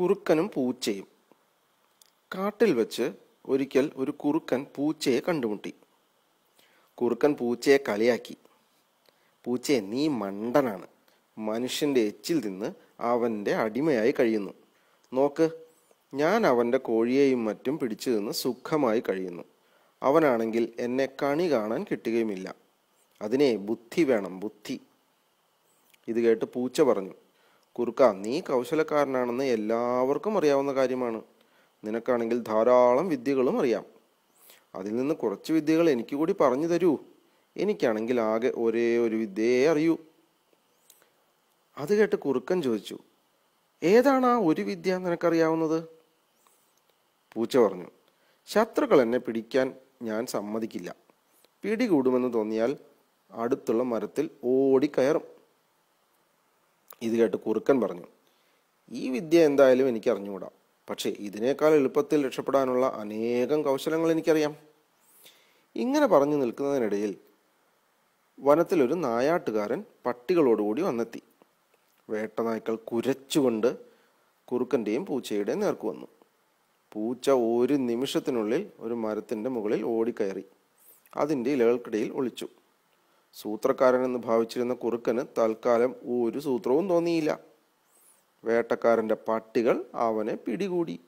കുറുക്കനും പൂച്ചയും. കാട്ടിൽ വെച്ച് ഒരിക്കൽ ഒരു കുറുക്കൻ പൂച്ചയെ കണ്ടുമുട്ടി. കുറുക്കൻ പൂച്ചയെ കളിയാക്കി. പൂച്ചയെ നീ മണ്ടനാണ്. മനുഷ്യന്റെ എച്ചിൽ നിന്ന് അവന്റെ അടിമയായി കഴിയുന്നു. നോക്ക് ഞാൻ അവന്റെ കോഴിയെയും മറ്റും പിടിച്ചു നിന്ന് സുഖമായി കഴിയുന്നു. അവനാണെങ്കിൽ എന്നെ കണി കാണാൻ കിട്ടുകയുമില്ല. അതിനെ ബുദ്ധി വേണം ബുദ്ധി. ഇത് കേട്ട് പൂച്ച പറഞ്ഞു. കുറുക്ക നീ കൗശലക്കാരനാണെന്ന് എല്ലാവർക്കും അറിയാവുന്ന കാര്യമാണ്. നിനക്കാണെങ്കിൽ ധാരാളം വിദ്യകളും അറിയാം. അതിൽ നിന്ന് കുറച്ച് വിദ്യകൾ എനിക്ക് കൂടി പറഞ്ഞു തരൂ. എനിക്കാണെങ്കിൽ ആകെ ഒരേ ഒരു വിദ്യയെ അറിയൂ. അത് കേട്ട് കുറുക്കൻ ചോദിച്ചു ഏതാണ് ആ ഒരു വിദ്യ നിനക്കറിയാവുന്നത്? പൂച്ച പറഞ്ഞു ശത്രുക്കൾ എന്നെ പിടിക്കാൻ ഞാൻ സമ്മതിക്കില്ല. പിടികൂടുമെന്ന് തോന്നിയാൽ അടുത്തുള്ള മരത്തിൽ ഓടിക്കയറും. ഇത് കേട്ട് കുറുക്കൻ പറഞ്ഞു ഈ വിദ്യ എന്തായാലും എനിക്ക് അറിഞ്ഞുകൂടാ പക്ഷേ ഇതിനേക്കാൾ എളുപ്പത്തിൽ രക്ഷപ്പെടാനുള്ള അനേകം കൗശലങ്ങൾ എനിക്കറിയാം. ഇങ്ങനെ പറഞ്ഞു നിൽക്കുന്നതിനിടയിൽ വനത്തിലൊരു നായാട്ടുകാരൻ പട്ടികളോടുകൂടി വന്നെത്തി. വേട്ടനായ്ക്കൾ കുരച്ചുകൊണ്ട് കുറുക്കന്റെയും പൂച്ചയുടെയും നേർക്ക് വന്നു. പൂച്ച ഒരു നിമിഷത്തിനുള്ളിൽ ഒരു മരത്തിന്റെ മുകളിൽ ഓടിക്കയറി അതിന്റെ ഇലകൾക്കിടയിൽ ഒളിച്ചു. സൂത്രക്കാരനെന്ന് ഭാവിച്ചിരുന്ന കുറുക്കന് തൽക്കാലം ഒരു സൂത്രവും തോന്നിയില്ല. വേട്ടക്കാരന്റെ പട്ടികൾ അവനെ പിടികൂടി.